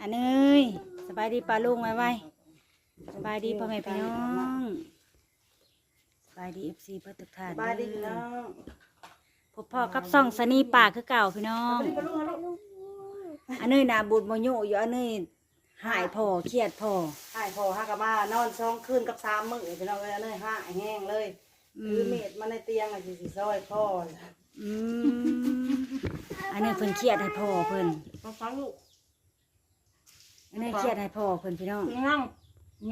อันเอ้ยสบายดีปลาลุงไว้ไว้สบายดีพ่อแม่พี่น้องสบายดีเอฟซีเพื่อทุกท่านบายดีพี่น้องพบพ่อกับซ่องสนีป่าคือเก่าพี่น้องบายดีปะลุงลูกอันเอ้ยนาบุญโมโยอยู่อันเอ้ยหายพ่อเครียดพ่อหายพอฮักกะมานอนสองคืนกับสามมื้อพี่น้องเลยเลยห้าแห้งเลยอืคือมเม็ดมาในเตียงอะสิสิซอยพ่ออืมอันนี้เพิ่นเครียดให้พ่อเพิ่นมาฟังลูก อันนี้เครียดให้พ่อเพิ่นพี่น้องนั่ง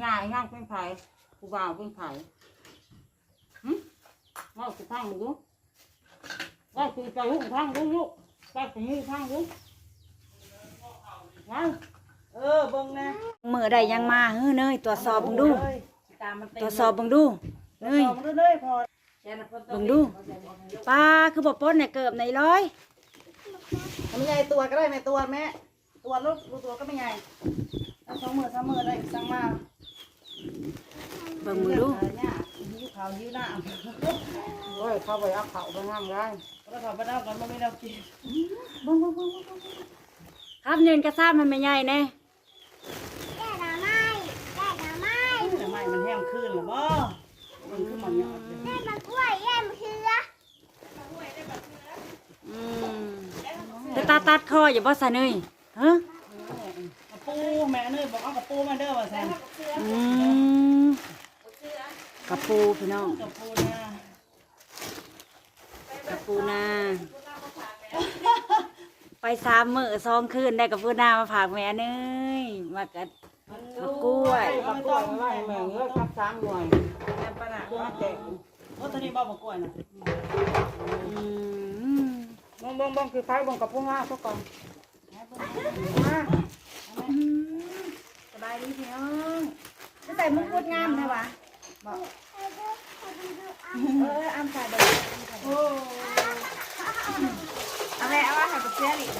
ง่ายนั่งเป็นไผ่ผู้บ่าวเป็นไผ่หึว่าสุพังมึงดูว่าสุไปลูกพังดูลูกว่าสุมือพังดูว่าเออเบิ่งนะมือใดยังมาเฮ้อเนยตรวจสอบเบิ่งดูตามมันเต็มตรวจสอบเบิ่งดูตรเนวจยสอบดูเลยพอเบิ่งดูป้าคือบ่ปนเนี่ยเกิบในร้อยทำใหญ่ตัวก็ได้แม่ตัวแม่ ตัวลูกลูกตัวก็ไม่ใหญ่ถ้าสองมือสามมือได้สั่งมาเบิ่งมือดูเนี่ยยิ้วขาวยิ้วหน้าโอ้ยเข้าไปเอาเขาไปงามได้แล้วก็ไปเอากันมาไม่ได้กินครับเนินกระซ่ามันไม่ใหญ่แน่แต่ไม่มันแห้งขึ้นหรอบ่มันคือมันเนี่ยอืมแต่ตาตัดคออย่าบ่ซะเนย ฮะกระปูแม่เนยบอกเอากระปูมาเด้อว่าแซนอืมกระปูพี่น้องกระปูนะกระปูนาไปสามมื้อสองคืนได้กระปูนามาฝากแม่เนยมากัดมากล้วยปักกล้วยไว้แม่เอ้ยครับสามหน่วยแม่ปะน่ะมาแจกโอ้ตอนนี้บ่บ่กล้วยน่ะอืมบ้องบ้องบ้องคือไฟบ้องกับพวกห้าทุกคน สบายดีพี่น้องจะใส่มงกุฎงามเลยวะบอกเอออ้ำใส่เด็กโอ้เอาแม่เอาว่าใส่กับเสื้อหลิง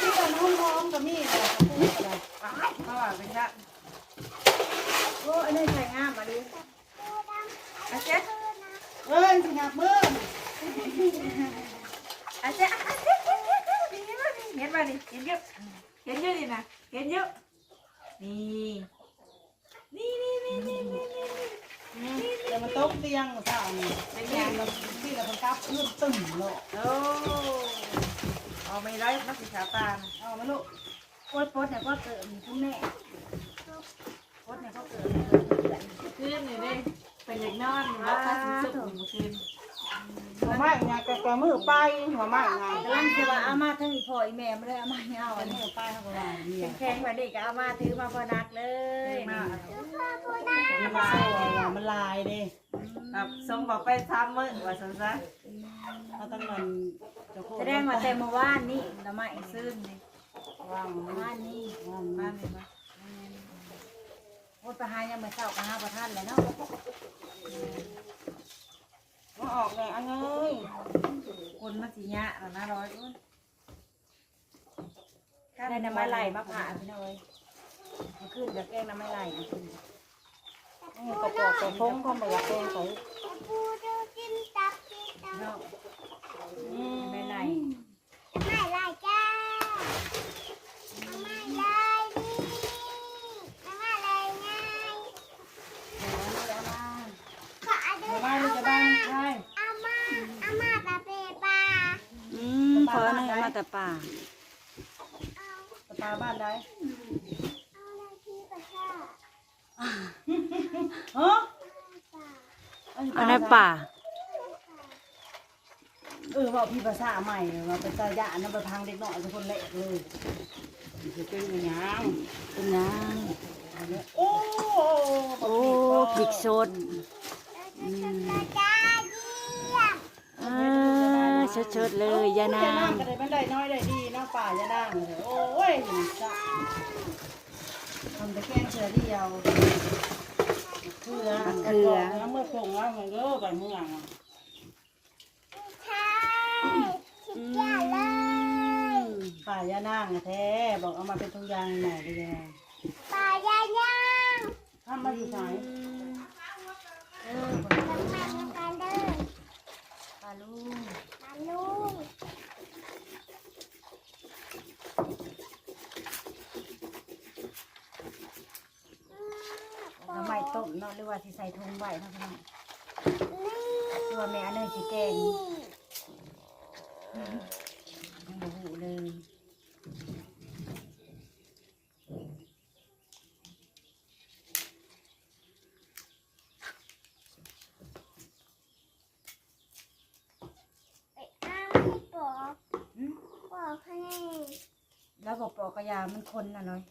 ที่ตอนห้องน้องก็มีน่ะกระปูก็ได้เพราะว่าเป็นชะโอ้อันนี้ใส่งามมาดิอาเจ๊เอ้ยสิหักมืออาเจ๊อาเจ๊ นมาดิเห็นมาดิเห็นเยอะเห็นเยอะดินะเห็นเยอะนี่นี่นี่นี่นี่นี่นี่เดี๋ยวมันตกเตียงซะนี่เป็นหยังแล้วที่เรากลับขึ้นตึ้มโลกโอ้เอาไม่ได้นักศึกษาปานเอามาลูกโอ๊ยโพสเนี่ยก็เกิดมีคุณแม่โพสเนี่ยก็เกิดคืนนี่เด้เป็นเด็กนอนแล้วข้าสิสุกเมื่อคืน หัวไม้ไงแกแกมือไปหัวไม้ไงกำลังจะว่าเอามาทั้งอีพ่ออีแม่มาเลยเอามาเอาอัอันนนี้นี้ไปเขาก็ว่าเนี่ยแข็งกว่านี้ก็เอามาถือมาพอนักเลยมามันลายมันลายเด้ครับส่งบอกไปทำมื้อว่าซั่นซะเขาต้องเงินเจ้าโคแสดงว่าแต่เมื่อวานนี่ละไม้ซื่นนี่ว่างเมื่อวานนี่ว่างบ้านนี่บ่โอ้ยประหารยังไม่เศร้าประหารประทานเลยเนาะ มาออกเลยอันเอ้ยคนมาสีเนี้ยหน้าร้อยอุ้ยได้น้ำไม้ไหลมาผ่าพี่น้อยมาขึ้นกับแกงน้ำไม้ไหลมาขึ้นนี่กระปอกกระพงก็มาอยากเป็นเขาเนาะอืมน้ำไม่ไหล หัวไม้ลูกจะบ้านใช่ อืมพอ เนยมาแต่ป่าตาบ้านได้ฮะอันนั้นป่า เออว่าพี่ภาษาใหม่ว่าเป็นตาญาณนำไปทางเด็กน้อยทุกคนเละเลยจะเป็นยังเป็นนางโอ้โอ้พริกสดอ่า ชดๆเลยยานายางงก็ได้มันได้น้อยได้ดีน้องป่ายานางเลยโอ้ยจ้ะทำแต่แกงเสือเดียวเกลือเกลือเมื่อส่งว่ามันก็ไปเมืองอืมป่ายานางแท้บอกเอามาเป็นทุกอย่างหน่อยเลยทำมาอยู่ไหนเออปลาลูก ต้มเนาะหรือว่าสิใส่ถุงไว้เนาะพี่น้องตัวาแม่อันเนยสิแกงยังบ่หูเลยไปอ้างให้ปอกอืมปอกให้แล้วบอกปอกกระยามันคนน่ะเลย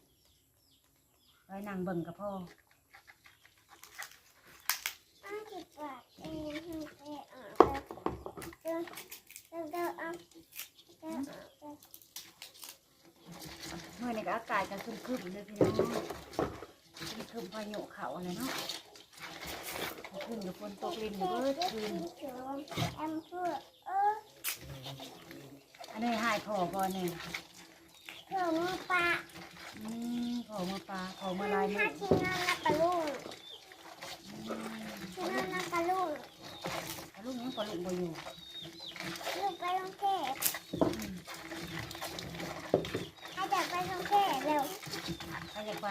ไว้นั่งเบิ่งกับพ่ออ้างสิปาก เมื่อนี้ก็อากาศก็คึมๆเลยพี่น้องคึมๆพายุเขาอะไรเนาะขึ้นกับฝนตกลินเบิดคืนแอมเพื่อเอออันนี้หายพอบ่เนี่ยเพื่อมือปลาอืมพอมาปลาพอมาลายมืถ้าอทิ้งงานนับปลาลูกทิ้งงานนับปลาลูกเอาลูกนี้พอลูกบ่อยู่ลูกไปโรงเทพให้เด็กไปโรงเทพเร็วใครจะไป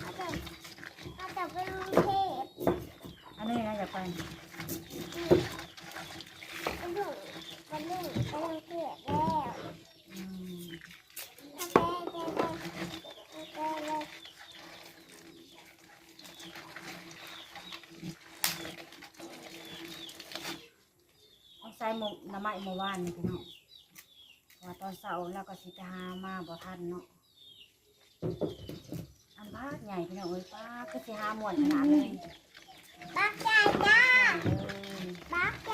ให้เด็กให้เด็กไปโรงเทพอันนี้นะอยากไปไปดูไปดูไปโรงเทพแล้ว อืม ถ้าไปไปไปไปเลย เอาใส่หมกน้ำ ไม้เมื่อวานนี่พี่น้องว่าตอนเสาร์แล้วก็สิไปหามาบ่ทันเนาะอันพากใหญ่พี่น้องเอ้ยป้าก็สิหาหมวนขนาดเลย บักใจจ้า เอ้ย บักใจ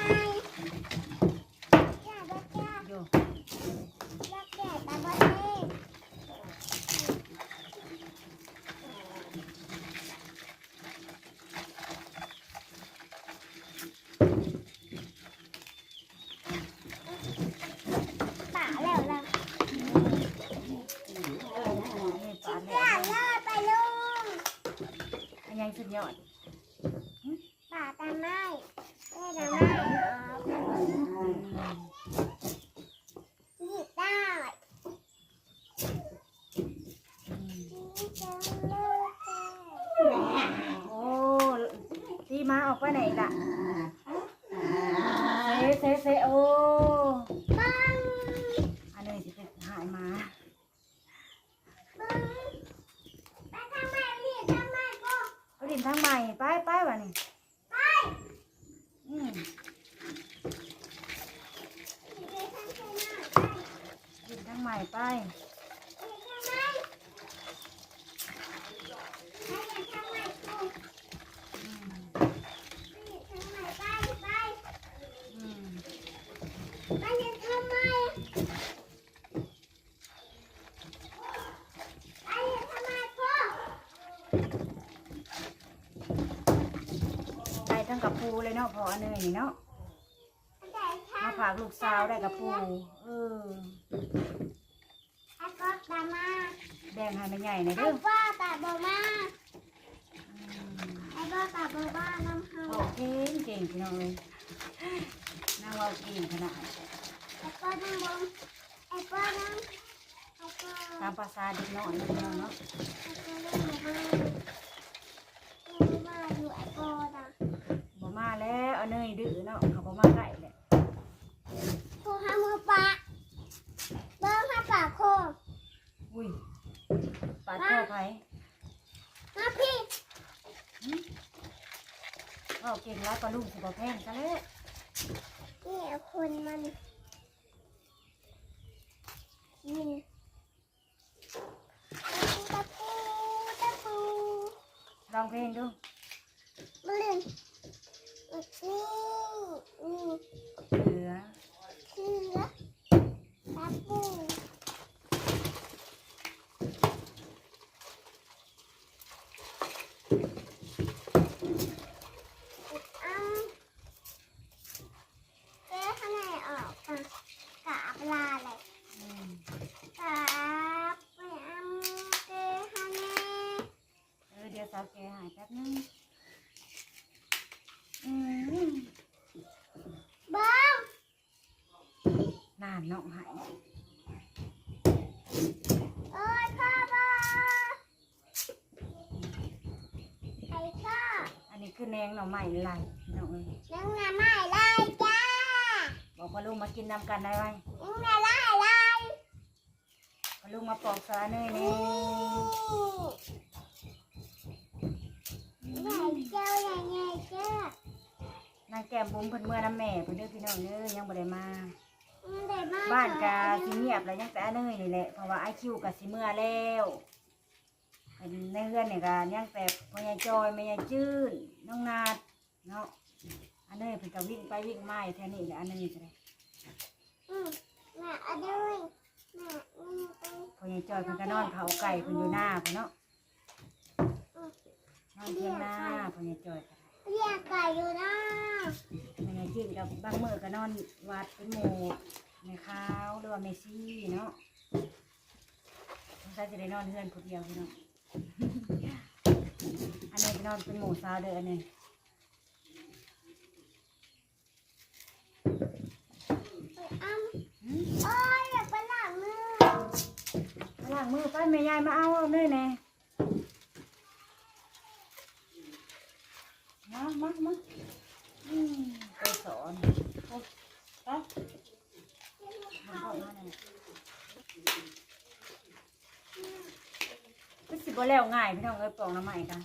จ้าบักใจ อยู่ บักใจตาบักใจ ป่าแล้วล่ะ นี่ปลา ป่า แม่ เลิศไปลุง อันยังสุดยอด ป่าตาไม้แม่ตาไม้หยิบได้ อืม นี่จะเลิศแโอ้ตี มาออกไปไหนล่ะเซเซเซโอ ปัง อันนี้สิเป็นหายมา ปังไปทำไมพี่ทำไมกู เอาดินทางใหม่ไปไปวะนี่ ไป อืม ไปทำไมไป ดินทางใหม่ไป ทำไมไปทำไมกู อืม ทำไมไปไป อืม ไปทำไมไปทำไมพ่อ ได้ทั้งกับปู เลยเนาะพออันนี้นี่เนาะแต่มาทำฝากลูกสาวได้กับปูเออไอ้ก็ตามาแบ่งให้มันใหญ่หน่อยไอ้เด้อป้าตาบมาอืมไอ้ป้าตาบมาน้ำเขาโอเคเก่งพี่น้องเลยนั่งเว่าเก่งขนาดไอ้ป้าน้ำบงไอ้ป้าน้ำไอ้ป้าตามภาษาเด็กน้อยพี่น้องเนาะไอ้ป้าน้ำบมามาอยู่ไอ้ป้าตาบ่มา แล้วอันนี้ดื้อเนาะเขาบ่มาไก่แหละผู้ห้ามือปะเบิ้งห้าปากโคอุ้ยปาดคอไผมาพี่เอาเก่งแล้วก็ลุงสิบ่แพงซะแล้วนี่คนมันยินตะปูตะปูลองเพลงดูมาเล่น นี่นี่เหลือคือตะปูเอาเจ๊ข้างในออกอะกาบลาเลย อืม กาบไปเอาเจ๊ข้างใน เออเดี๋ยวสาวแกหายแป๊บนึงอืม เบิ้ง นานน้ องหายเอ้ยพ่อบ้าไอ้ขแนงหน่อไม้ไหลพี่น้องเอ้ยน้องน้ำไม่ไล่จ้าบอกว่าลุงมากินนำกันได้ไหมน้องน้ำไล่ไล่พอลุงมาปอกสาเนยนี่ใหญ่เจ้าใหญ่ใหญ่เจ้านางแก้มบุ้มเพิ่นเมื่อน้ำแม่เพิ่นเด้อพี่น้องเด้อยังบ่ได้มามันได้มาก บ้านกาสิเงียบแล้วยังแต่อันเนยนี่แหละเพราะว่าไอคิวกับสิเมื่อแล้วอันในเฮือนนี่ก็ยังแต่พ่อใหญ่จอยแม่ใหญ่จื้นน้องนาดเนาะอันเนยเพิ่นก็วิ่งไปวิ่งมาอยู่แถวนี้แหละอันเนยจะได้อืมแม่เอาด้วยแม่อืมอืมพ่อใหญ่จอยเพิ่นก็นอนเผาไก่เพิ่นอยู่หน้าเพิ่นเนาะนอนเทียงหน้าพ่อใหญ่จอยก็ได้ เรียกไก่อยู่นะแม่ใหญ่จื้นกับบางมื้อก็นอนวัดเป็นหมู่แม่ขาวหรือว่าแม่ซี่เนาะสงสัยจะได้นอนเฮือนผู้เดียวพี่น้อง อันนี้ไปนอนเป็นหมูซาวเด้ออันนี้ไปอ้ำโอ้ยอยากไปหลังมือ ล้างมือไปแม่ยายมาเอาเอาเน่ยแน่มามามาอืมไปสอนโอ้ไปมาเอามาเนี่ย แล้วง่ายพี่น้องเอ้ยปอกน้ำใหม่กัน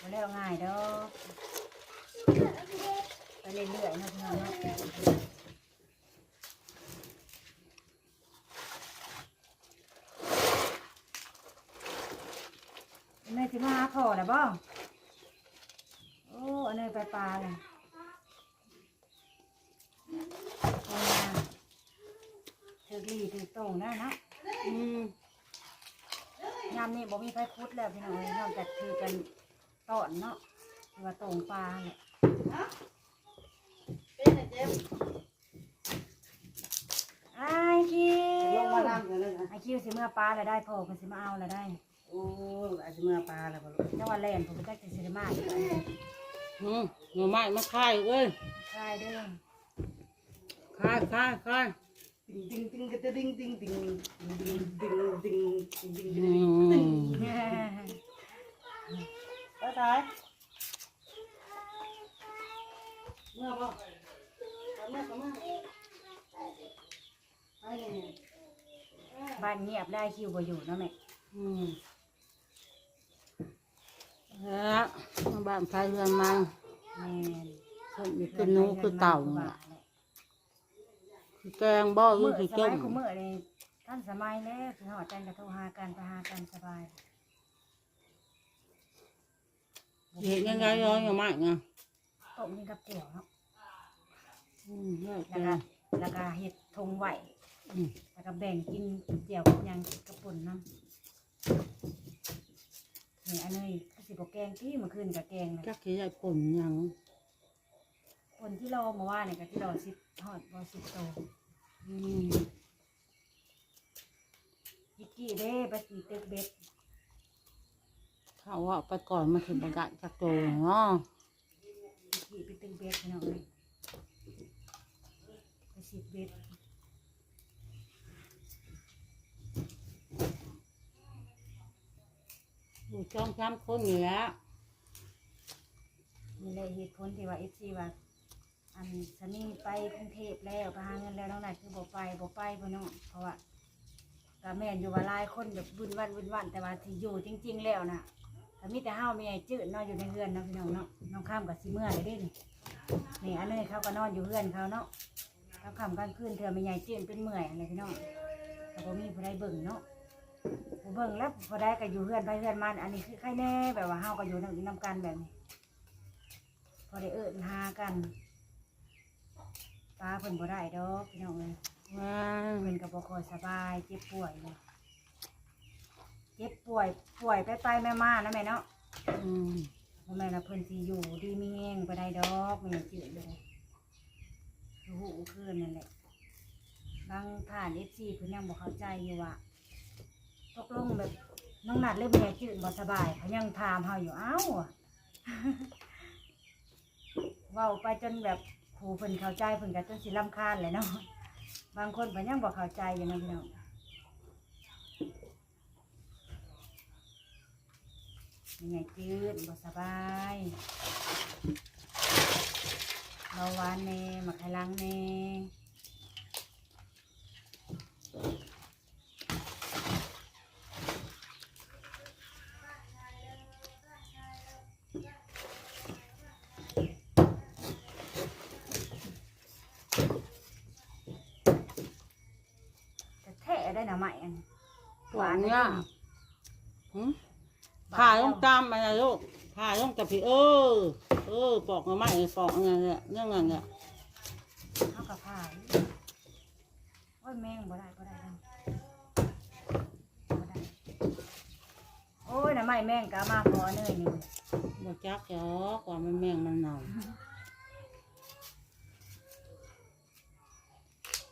บ่แล้วง่ายเด้อไปเรื่อยๆนะพี่น้องเนาะอันนี้สิมาหาพ่อแล้วบ่โอ้อันนี้ไปปลาเลยเอามาถือ ดีถือโต่งนะเนาะอืมยามนี้บ่มีไฟคุดแล้วพี่น้องเอ้ยนอกจากถือกันตอนเนาะหรือว่าโต่งปลาเนี่ยเป็นไงเจ๊ไอ้ายคิลวงมานั่งกันเลยนะไอ้คิวสิเมื่อปลาแล้วได้พ่อเพิ่นสิมาเอาแล้วได้โอ้ยอาจจะเมื่อปลาแล้วบ่ลูกจังหวัดแลนผมก็จักสิสิได้มาอีกแล้วอืมหน่อไม้มาคายเอ้ยใช่เด้อ คายคายคาย Bye bye. Mưa không? Cảm ơn, cảm ơn. Ai này? บ้านเงียบได้คิวบ่อยู่เนาะแม่อืมแล้วบ้านไฟเรือนมันแม่น ขึ้นอยู่ขึ้นนู้นคือเต่าน่ะ คือแกงบ่หรืมื้ออคือสเจ้มัมยคุมื้อนี่ท่านสมัยแล้วคือฮอดกันก็โทรหากันไปหากันสบายเห็นยังไงเนาะหน่อไม้ไงต้มกินกับเจียวเนาะอืมแล้วแล้วแต่ก็แล้วก็เฮ็ดทงไหวอืมแล้วก็แบ่งกินเจียวกับหยังกับป่นน้ำนี่อันนี้ก็สิบ่แกงที่เมื่อคืนก็แกงนะ จักสิได้ผลหยัง ป่นที่รอมาว่าเนี่ยก็ที่รอสิบทอดบ่สิบโตอืมยิกกี้เด้ไปสีเต็กเบ็ดเขาว่าไปก่อนมาถึงบกะจักโตเนาะยิกกี้ไปตึกเบ็ดพี่น้องเลยไปสีเบ็ดอยู่จ้องช้ำคนอยู่แล้วนี่แหละเหตุผลที่ว่าเอฟซีว่า อันสนีไปกรุงเทพแล้วไปหาเงินแล้วน้องนายคือบ่ไปบ่ไปพี่น้องเพราะว่าก็แม่นอยู่ว่าหลายคนแบบบุญวันบุญวันแต่ว่าที่อยู่จริง ๆ แล้วน่ะก็มีแต่เฮามีไอ้จืดนาะอยู่ในเรือนเนาะพี่น้องเนาะน้องข้ามกับสิเมื่อเลยเด้นี่นี่อันนี้เขาก็นอนอยู่เรือนเขาเนาะเขาคำกลางคืนเธอไม่ใหญ่จืดเป็นเมื่อยอะไรพี่น้องแต่บ่มีผู้ใดเบิ่งเนาะผู้เบิ่งแล้วผู้ใดก็อยู่เรือนไปเรือนมันอันนี้คือใครแน่แบบว่าเฮาก็อยู่นำนำกันแบบนี้พอได้เอิ้นหากัน ป้าเพิ่นบ่ได้ดอกพี่น้องเอ้ยว้าเพิ่นก็บ่ค่อยสบายเจ็บป่วยเลยเจ็บป่วยป่วยไปไปแม่มานะแม่เนาะอืมบ่แม่นว่าเพิ่นสิอยู่ดีมีแฮงบ่ได้ดอกแม่จืดเลยคือหูคืนนั่นแหละบางท่าน FC เพิ่นยังบ่เข้าใจอยู่ว่าตกลงแบบน้องนัดเริ่มแม่จืดบ่สบายเขายังถามเฮาอยู่เอ้าเว้าไปจนแบบ ผู้เพิ่นเข้าใจเพิ่นกันจนสิรำคาญเลยเนาะบางคนเพิ่นยังบ่เข้าใจอย่างนั้นพี่น้อยังไงจืดบ่สบายเราวานแน่มากไข่ลังแน่ หวานเนี่ย หืมผ่าลงตามอะไรลูกผ่าลงกับพี่เออ เออ ปอกมาใหม่ปอกอะไรเนี่ยเรื่องอะไรเนี่ยเท่ากับผ้าโอ้ยแมงบ่ได้บ่ได้เลยบ่ได้ โอ้ยหน่อไม้แมงก็เอามาพอเนยนี่บอจักหรอกว่ามันแมงมันเน่า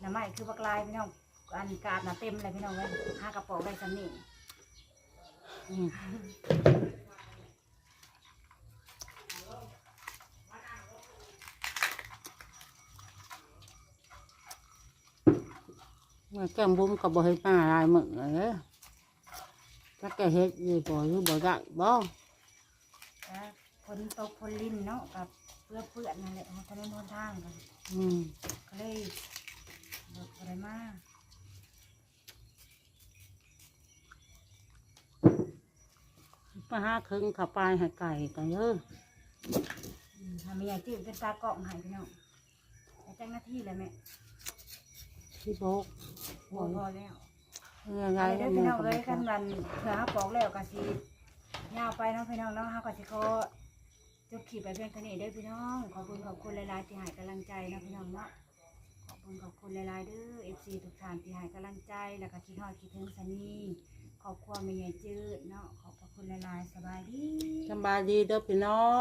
หน่อไม้คือบักลายพี่น้อง อันกาดน่ะเต็มเลยพี่น้องเลยห้ากระป๋องได้สำนี่อืมเมื่อแก้มบุ้มกับบอเฮ็ดมาหลายมื้อเลยถ้าแกเฮ็ดดีบ่หรือบ่ได้บ่แล้วฝนตกฝนลิ้นเนาะกับเพื่อเปื้อนนั่นแหละเอาถนนหนทางกันอืมก็เลยบ่ได้มา มาหาครึ่งขับไปให้ไก่กันเยอะอืมทำมีอย่างที่เป็นตากล่องให้พี่น้องแต่จ้างหน้าที่เลยแม่ที่โบกพอพอแล้วยังไงอะไรเด้อพี่น้องเอ้ยขั้นวันเผื่อเขาปอกแล้วก็สิยาวไปเนาะพี่น้องเนาะเขาก็สิขอจบคลิปไปเพียงเท่านี้เด้อพี่น้อง ขอบคุณขอบคุณหลายๆที่ให้กำลังใจเนาะพี่น้องเนาะขอบคุณขอบคุณหลายๆเด้อ FC ทุกท่านที่ให้กำลังใจแล้วก็คิดฮอดคิดถึงสนี ขอบคุณแม่ใหญ่จืดเนาะขอบพระคุณหลายๆสบายดีสบายดีเด้อพี่น้อง